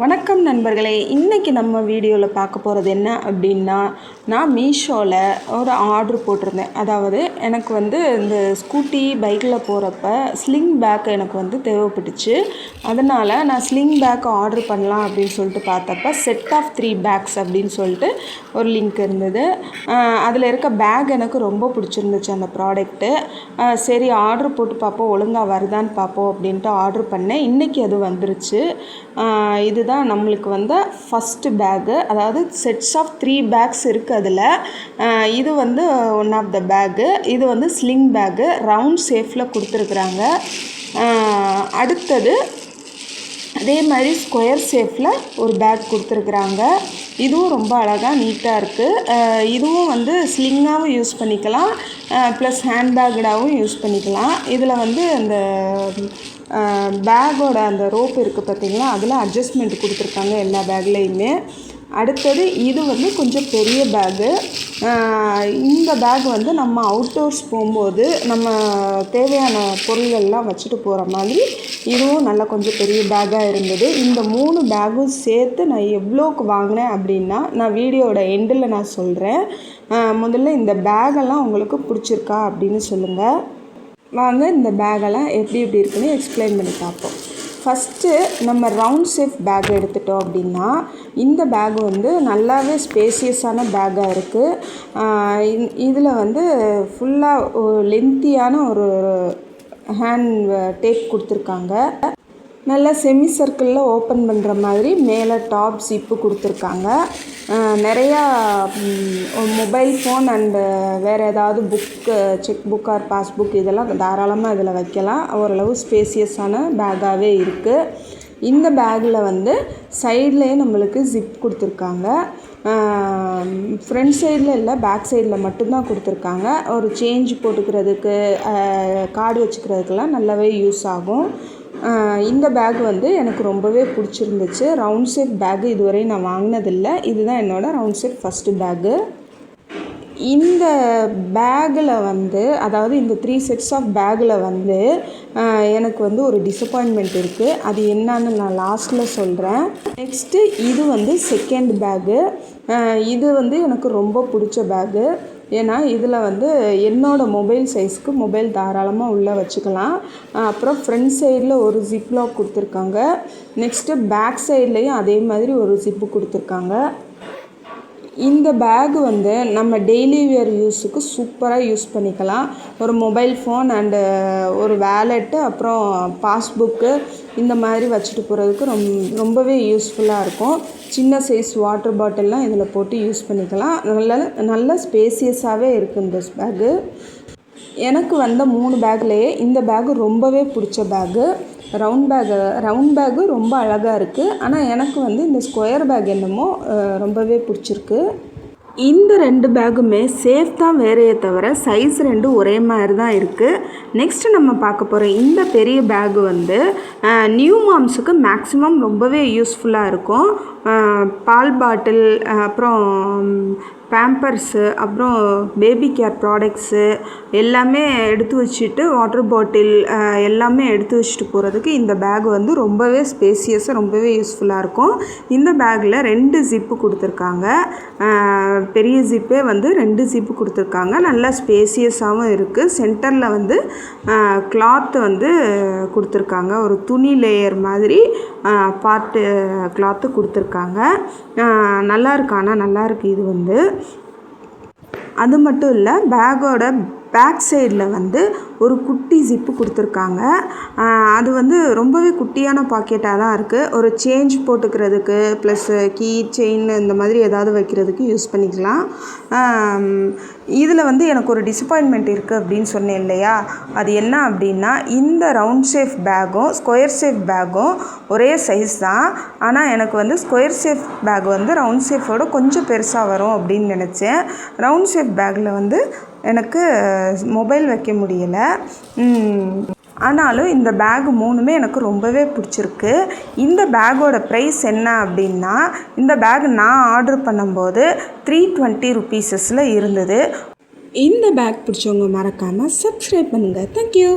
வணக்கம் நண்பர்களே இன்றைக்கி நம்ம வீடியோவில் பார்க்க போகிறது என்ன அப்படின்னா நான் மீஷோவில் ஒரு ஆர்டர் போட்டிருந்தேன். அதாவது எனக்கு வந்து இந்த ஸ்கூட்டி பைக்கில் போகிறப்ப ஸ்லிங் பேக் எனக்கு வந்து தேவைப்பட்டுச்சு. அதனால் நான் ஸ்லிங் பேக் ஆர்ட்ரு பண்ணலாம் அப்படின்னு சொல்லிட்டு பார்த்தப்ப செட் ஆஃப் த்ரீ பேக்ஸ் அப்படின்னு சொல்லிட்டு ஒரு லிங்க் இருந்தது. அதில் இருக்க பேக் எனக்கு ரொம்ப பிடிச்சிருந்துச்சு அந்த ப்ராடக்ட்டு சரி ஆர்ட்ரு போட்டு பார்ப்போம் ஒழுங்காக வருதான்னு பார்ப்போம் அப்படின்ட்டு ஆர்ட்ரு பண்ணேன். இன்றைக்கி அது வந்துருச்சு. இதுதான் நம்மளுக்கு வந்து ஃபஸ்ட்டு பேக்கு அதாவது செட்ஸ் ஆஃப் த்ரீ பேக்ஸ் இருக்குது அதில். இது வந்து ஒன் ஆஃப் த பேக்கு இது வந்து ஸ்லிங் பேக்கு ரவுண்ட் ஷேஃபில் கொடுத்துருக்குறாங்க. அடுத்தது அதே மாதிரி ஸ்கொயர் ஷேஃபில் ஒரு பேக் கொடுத்துருக்குறாங்க. இதுவும் ரொம்ப அழகாக நீட்டாக இருக்குது இதுவும் வந்து ஸ்லிங்காகவும் யூஸ் பண்ணிக்கலாம். ப்ளஸ் ஹேண்ட்பேக்கடாகவும் யூஸ் பண்ணிக்கலாம். இதில் வந்து அந்த பேக்கோட அந்த ரோப் இருக்குது பார்த்திங்களா அதில் அட்ஜஸ்ட்மெண்ட் கொடுத்துருக்காங்க எல்லா பேக்லேயுமே அடுத்தது இது வந்து கொஞ்சம் பெரிய பேகு இந்த பேக் வந்து நம்ம அவுட்டோர்ஸ் போகும்போது நம்ம தேவையான பொருள்கள்லாம் வச்சுட்டு போகிற மாதிரி இதுவும் நல்லா கொஞ்சம் பெரிய பேக்காக இருந்தது. இந்த மூணு பேக்கும் சேர்த்து நான் எவ்வளோக்கு வாங்கினேன் அப்படின்னா நான் வீடியோட எண்டில் நான் சொல்கிறேன் முதல்ல இந்த பேகெல்லாம் உங்களுக்கு பிடிச்சிருக்கா அப்படின்னு சொல்லுங்கள் வாங்க இந்த பேகெல்லாம் எப்படி எப்படி இருக்குன்னு எக்ஸ்பிளைன் பண்ணி பார்ப்போம். ஃபஸ்ட்டு நம்ம ரவுண்ட் ஷேப் பேக் எடுத்துட்டோம் அப்படின்னா இந்த பேக் வந்து நல்லாவே ஸ்பேசியஸான பேக்காக இருக்குது இதில் வந்து ஃபுல்லாக லென்த்தியான ஒரு ஹேண்ட் டேப் கொடுத்துருக்காங்க. நல்லா செமி சர்க்கிளில் ஓப்பன் பண்ணுற மாதிரி மேலே டாப் ஜிப்பு கொடுத்துருக்காங்க. நிறையா மொபைல் ஃபோன் அண்டு வேறு ஏதாவது book check book or passbook இதெல்லாம் தாராளமாக இதில் வைக்கலாம். ஓரளவு ஸ்பேசியஸான பேக்காகவே இருக்குது இந்த பேக்கில் வந்து சைட்லேயே நம்மளுக்கு ஜிப் கொடுத்துருக்காங்க. ஃப்ரண்ட் சைடில் இல்லை பேக் சைடில் மட்டும்தான் கொடுத்துருக்காங்க. ஒரு சேஞ்ச் போட்டுக்கிறதுக்கு கார்டு வச்சுக்கிறதுக்கெல்லாம் நல்லாவே யூஸ் ஆகும். இந்த பேக் வந்து எனக்கு ரொம்பவே பிடிச்சிருந்துச்சு. ரவுண்ட் ஷேப் பேக்கு இதுவரை நான் வாங்கினதில்லை. இதுதான் என்னோடய ரவுண்ட் ஷேப் ஃபஸ்ட்டு பேக்கு இந்த பேக்கில் வந்து அதாவது இந்த த்ரீ செட்ஸ் ஆஃப் பேக்கில் வந்து எனக்கு வந்து ஒரு டிசப்பாயின்மெண்ட் இருக்குது அது என்னன்னு நான் லாஸ்ட்டில் சொல்கிறேன் நெக்ஸ்ட்டு இது வந்து செகண்ட் பேக்கு இது வந்து எனக்கு ரொம்ப பிடிச்ச பேக்கு ஏன்னா இதில் வந்து என்னோடய மொபைல் சைஸ்க்கு மொபைல் தாராளமாக உள்ளே வச்சுக்கலாம். அப்புறம் ஃப்ரண்ட் சைடில் ஒரு ஜிப் லாக் கொடுத்துருக்காங்க நெக்ஸ்ட்டு பேக் சைட்லேயும் அதே மாதிரி ஒரு ஜிப்பு கொடுத்துருக்காங்க. இந்த பேக் வந்து நம்ம டெய்லி வியர் யூஸுக்கு சூப்பராக யூஸ் பண்ணிக்கலாம். ஒரு மொபைல் ஃபோன் அண்டு ஒரு வேலெட்டு அப்புறம் பாஸ்புக்கு இந்த மாதிரி வச்சுட்டு போகிறதுக்கு ரொம் ரொம்பவே யூஸ்ஃபுல்லாக இருக்கும். சின்ன சைஸ் வாட்டர் பாட்டில்லாம் இதில் போட்டு யூஸ் பண்ணிக்கலாம். நல்ல நல்ல ஸ்பேசியஸாகவே இருக்குது இந்த பேக்கு எனக்கு வந்த மூணு பேக்லேயே இந்த பேகு ரொம்பவே பிடிச்ச bag round bag round bag ரொம்ப அழகாக இருக்குது ஆனால் எனக்கு வந்து இந்த ஸ்கொயர் பேக் என்னமோ ரொம்பவே பிடிச்சிருக்கு. இந்த ரெண்டு பேக்குமே சேஃப் தான் வேறையே தவிர சைஸ் ரெண்டும் ஒரே மாதிரி தான் இருக்குது நெக்ஸ்ட்டு நம்ம பார்க்க போகிற இந்த பெரிய பேகு வந்து நியூ மாம்ஸுக்கு மேக்ஸிமம் ரொம்பவே யூஸ்ஃபுல்லாக இருக்கும். பால் பாட்டில் அப்புறம் பேம்பர்ஸு அப்புறம் பேபி கேர் ப்ராடக்ட்ஸு எல்லாமே எடுத்து வச்சுட்டு வாட்டர் பாட்டில் எல்லாமே எடுத்து வச்சுட்டு போகிறதுக்கு இந்த பேக் வந்து ரொம்பவே ஸ்பேசியஸாக ரொம்பவே யூஸ்ஃபுல்லாக இருக்கும். இந்த பேக்கில் ரெண்டு ஜிப்பு கொடுத்துருக்காங்க. பெரிய ஜிப்பே வந்து ரெண்டு ஜிப்பு கொடுத்துருக்காங்க. நல்லா ஸ்பேசியஸாகவும் இருக்குது சென்டரில் வந்து கிளாத்து வந்து கொடுத்துருக்காங்க. ஒரு துணி லேயர் மாதிரி பார்ட்டு கிளாத்து கொடுத்துருக்காங்க. நல்லா இருக்கு. ஆனால் நல்லா இருக்குது இது வந்து அது மட்டும் இல்லை பேக்கோட பேக் சைடில் வந்து ஒரு குட்டி ஜிப்பு கொடுத்துருக்காங்க. அது வந்து ரொம்பவே குட்டியான பாக்கெட்டாக தான் இருக்குது ஒரு சேஞ்ச் போட்டுக்கிறதுக்கு ப்ளஸ்ஸு கீ செயின் இந்த மாதிரி ஏதாவது வைக்கிறதுக்கு யூஸ் பண்ணிக்கலாம். இதில் வந்து எனக்கு ஒரு டிசப்பாயின்மெண்ட் இருக்குது அப்படின்னு சொன்னேன் இல்லையா? அது என்ன அப்படின்னா இந்த ரவுண்ட் ஷேப் பேக்கும் ஸ்கொயர் ஷேப் பேக்கும் ஒரே சைஸ் தான். ஆனால் எனக்கு வந்து ஸ்கொயர் ஷேப் பேக் வந்து ரவுண்ட் ஷேஃபோட கொஞ்சம் பெருசாக வரும் அப்படின்னு நினச்சேன். ரவுண்ட் ஷேப் பேக்கில் வந்து எனக்கு மொபைல் வைக்க முடியலை. ஆனாலும் இந்த பேக் மூணுமே எனக்கு ரொம்பவே பிடிச்சிருக்கு. இந்த பேக்கோட ப்ரைஸ் என்ன அப்படின்னா இந்த பேக் நான் ஆர்டர் பண்ணும்போது த்ரீ டுவெண்ட்டி ருபீஸஸில் இருந்தது. இந்த பேக் பிடிச்சவங்க மறக்காமல் சப்ஸ்கிரைப் பண்ணுங்கள் தேங்க்யூ